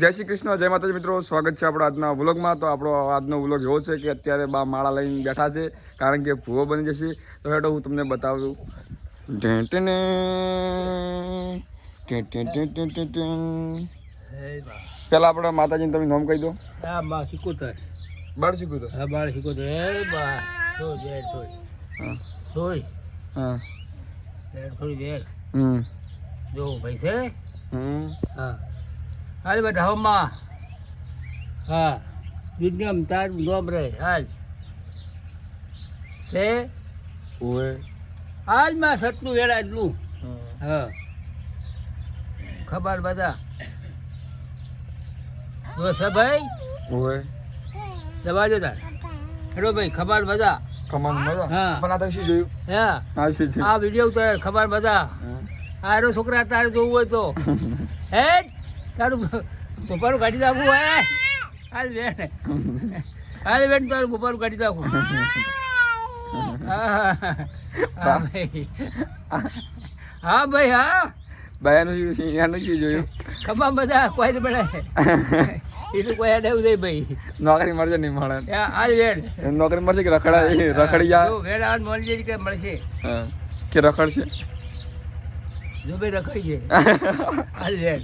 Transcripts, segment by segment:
જય શ્રી કૃષ્ણ જય માતાજી મિત્રો સ્વાગત છે આપણા આજના વ્લોગમાં. તો આપણો આજનો વ્લોગ એવો છે કે અત્યારે બા માળા લઈને બેઠા છે કારણ કે ભૂવો બની જશે. તો હેડો હું તમને બતાવું. પેલા આપણે માતાજીને તમે નામ કહી દો. બાળ શીખવું હા બાળ શીખવું હા. થોડી હમ. ભાઈ છે. હમ. હા. હાલ બેટા હમમાં હા દુનિયામ તાર રહે હાલ. છે? ઓએ. હાલમાં સતનું વેળા એટલું હા. ખબર બધા? જો સભાઈ ભાઈ? ઓએ. દબા દો તાર. હેડો ભાઈ ખબર બધા? હા. પણ આ તો શું જોયું? હા? હા શું છે? આ વીડિયો ઉતારે ખબર બધા? આરો છોકરા તારે જોવું હોય તો. હે? તારું પપ્પાનું કાઢી નાખું હે? હાલ બેન. હાલ બેન તારું પપ્પાનું કાઢી નાખું હા ભાઈ. હા ભાઈ હા. શું એનું શું જોયું? ખમા બધા કોઈ પડે. એટલું કોઈ અડે નહીં ભાઈ. નોકરી મળશે નહીં મળે. હાલ બેન. નોકરી મળશે કે રખડા? રખડી જો. વેળ આવ મળી જાય કે મળશે. કે રખડશે? જો ભાઈ રખાઈ છે હાલ બેન.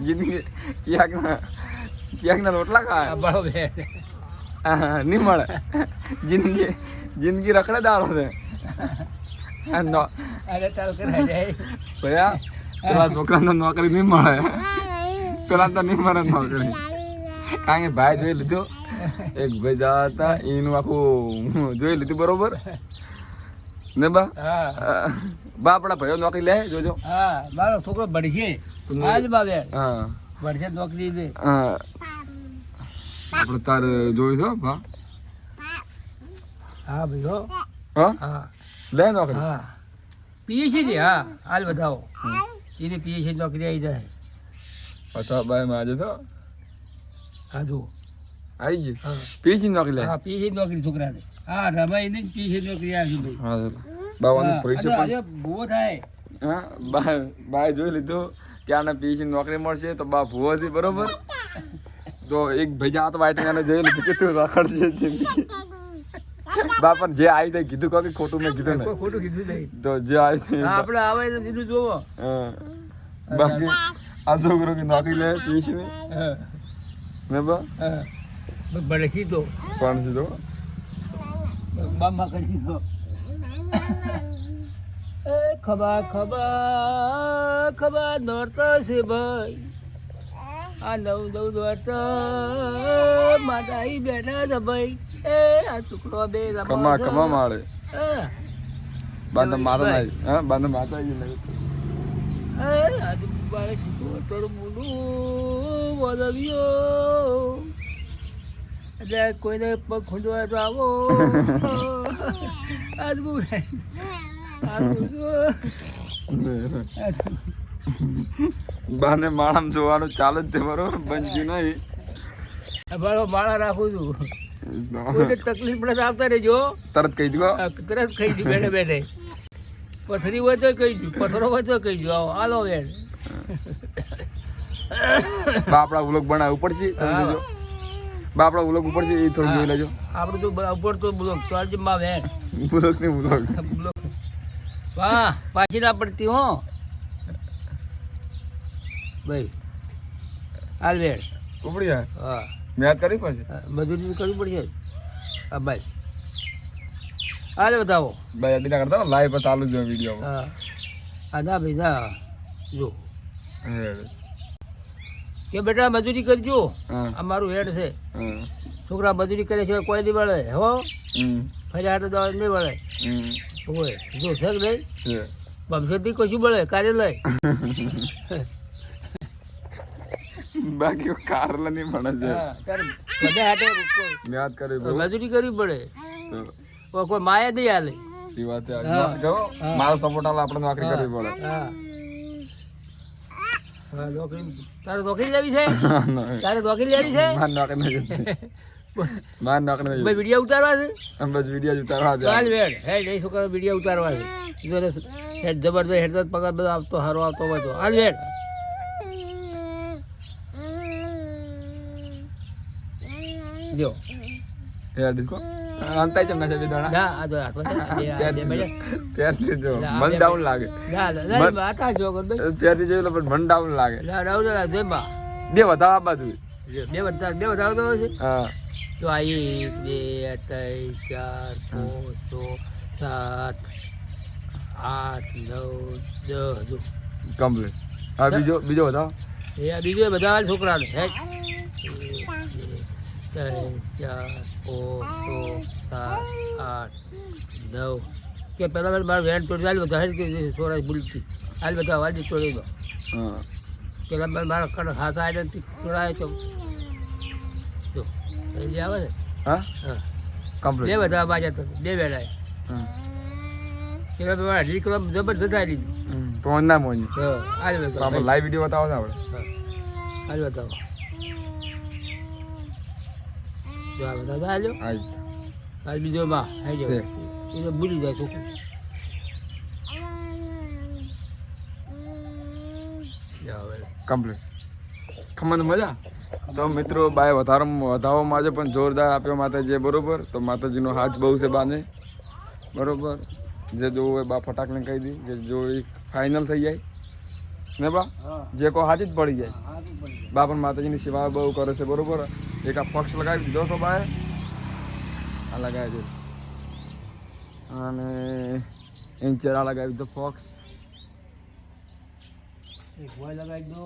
જિંદગી ક્યાંકના ક્યાંકના રોટલા ખાય? બરોબર નહીં મળે. જિંદગી જિંદગી રખડે દાડો છે. ભયા પેલા છોકરાને નોકરી નહીં મળે. પેલા તો નહીં મળે નોકરી. કારણ કે ભાઈ જોઈ લીધું. એક ભાઈ જતા હતા એનું આખું જોઈ લીધું બરોબર. ને બા? બા આપણા ભાઈઓ નોકરી લે જોજો. હા મારો છોકરો ભણશે. તમને- આપણે તાર જોઈ છો ભા. હા ભાઈ હો. હા? લે નોકરી. હા. પીએ છે હા હાલ બતાવો. એને પીએ છે નોકરી આવી જાય. બતાવ ભાઈ માં તો હા. જો આવી ગયું? પીસી નોકરી લે? હા પીસી નોકરી છોકરાને. હા રમાઈને પીસી નોકરી આવી ભાઈ. હા બાવાનું પૈસા બહુ થાય. હા બા બાએ જોઈ લીધું કે આને પીસી નોકરી મળશે તો બા ભૂવો છે બરોબર? તો એક ભાઈ હાથ વાઈટ એને જોઈ લીધું કે તું રખડશે જિંદગી. બા પણ જે આવી તે કીધું કહો કે ખોટું મેં કીધું ને. ખોટું કીધું નહીં. તો જે આવી આપણે આવે તો કીધું જોવો. હા. બાકી આ છોકરો કે નોકરી લે પીસી ને મેં બા ભડકી તો કોણ છે બામા કરી એ ખબા ખબા ખબા દોડતો છે ભાઈ. આ નવ નવ દોડતો માતા બેઠા છે ભાઈ. એ આ છોકરો બે કમા કમા મારે બાંધ બાંધો માતા ના આવી. હા બાંધ માતા આવી નહીં એ આ તો બાળક મોઢું વળવ્યો. એટલે કોઈને પગ ખૂંદવા તો આવો. આજ બહુ જો. બાને માણમ જોવાનું ચાલુ જ છે બરોબર? બનજી નહીં. માળા રાખું છું. કોઈને તકલીફ પડે તો આવતા રહેજો તરત કહી દો તરત ખાઈ દઉં બેઠે બેઠે પથરી હોય તો કહી દઉં પથરો હોય તો કહી દઉં આવો હાલો બેન. બાપડા વ્લોગ બનાવવું પડશે તમે. જોજો. વ્લોગ ઉપર છે એ થોડું જોઈ લેજો. આપણું તો ઉપર તો માં બેન. ને વ્લોગ. બ્લોક વાહ પાછી ના પડતી હો. ભાઈ હાલ બેન ઉપડી જાય. હા. મેચ કરી પડશે મજૂરી કરવી પડશે. હા ભાઈ હાલે બતાવો. ભાઈ ના કરતા લાઈવ પર ચાલુ જો વીડિયો હા. હા ના ભાઈ ના. જો. કે બેટા મજૂરી કરજો. હા. આ મારું હેડ છે. છોકરા મજૂરી કરે છે કોઈ નહીં મળે હો. ફરી હાટો દવા નહીં હમ. હોય જો બમસેથી કશું મળે કાર્ય લઈ. બાકી કારલા નહીં મળે છે. બધા હાટે કોઈ કરી મજૂરી કરવી પડે. કોઈ- માયા નહીં હાલે. એ વાત જો મારો સપોર્ટ આલે આપણે નોકરી કરવી પડે. હા. નોકરી તારે નોકરી લેવી છે? તારે નોકરી લેવી છે? નોકરી. માર નાખને બસ વિડિયો ઉતારવા છે આમ બસ વિડિયો ઉતારવા છે ચાલ વેડ હે જઈ છોકરો વિડિયો ઉતારવા છે જોરે હેડ જબરદસ્ત હેડ જત બધો આવતો હારો આવતો બધો હાલ વેડ જો. હેડ કો અંતાય તમને છે બેદાણા ના આ તો આટવા જો. મન ડાઉન લાગે. ના ના આટા જો ત્યારથી જો પણ મન ડાઉન લાગે. ના ડાઉન લાગે દેબા દેવા તા બાજુ. દેવા તા દેવા તા તો હા. તો આ એક બે ત્રણ ચાર પાંચ છ સાત આઠ નવ દસ. જો. કમ્પ્લીટ હા બીજો બીજો બતાવો. એ આ બીજે બધા છોકરાને હે. એક બે ત્રણ ચાર પાંચ છ સાત આઠ નવ. કે પહેલાં મારે વેન તોડી હાલ બધા હાલ કે સોળા ભૂલતી હાલ બધા વાજી તોડી દો હા. પેલા મારે કણ હાથ આવે નથી. તોડાય તો એ આવે ને. હા? હા. બે કમ્પ્લીટ બધા બાજા તો બે હા પેલા મારા અઢી કિલો જબરદસ્ત આવી દીધી તો ના મોની. બતાવો. આપણે લાઈવ વીડિયો બતાવો ને આપણે. હાલ બતાવો. જો આ બધા આઈ હાલ. બીજો આવી છે. જાવ એ તો ભૂલી જાય છોકરું. કમ્પ્લીટ ખમણ મજા? તો મિત્રો બાય વધારો વધાવવામાં આજે પણ જોરદાર આપ્યો માતાજીએ બરોબર? તો માતાજીનો હાથ બહુ છે બાને. બરોબર? જે જોવું હોય બા ફટાકને કહી દી જે જોઈ ફાઇનલ થઈ જાય. ને બા? જે કો હાથી જ પડી જાય. બા પણ માતાજીની સેવા બહુ કરે છે બરોબર? એક આ ફોક્સ લગાવી દીધો તો બાએ. આ લગાવી દીધો. અને ઇન્ચર આ લગાવી દીધો ફોક્સ એક લગાવી દો.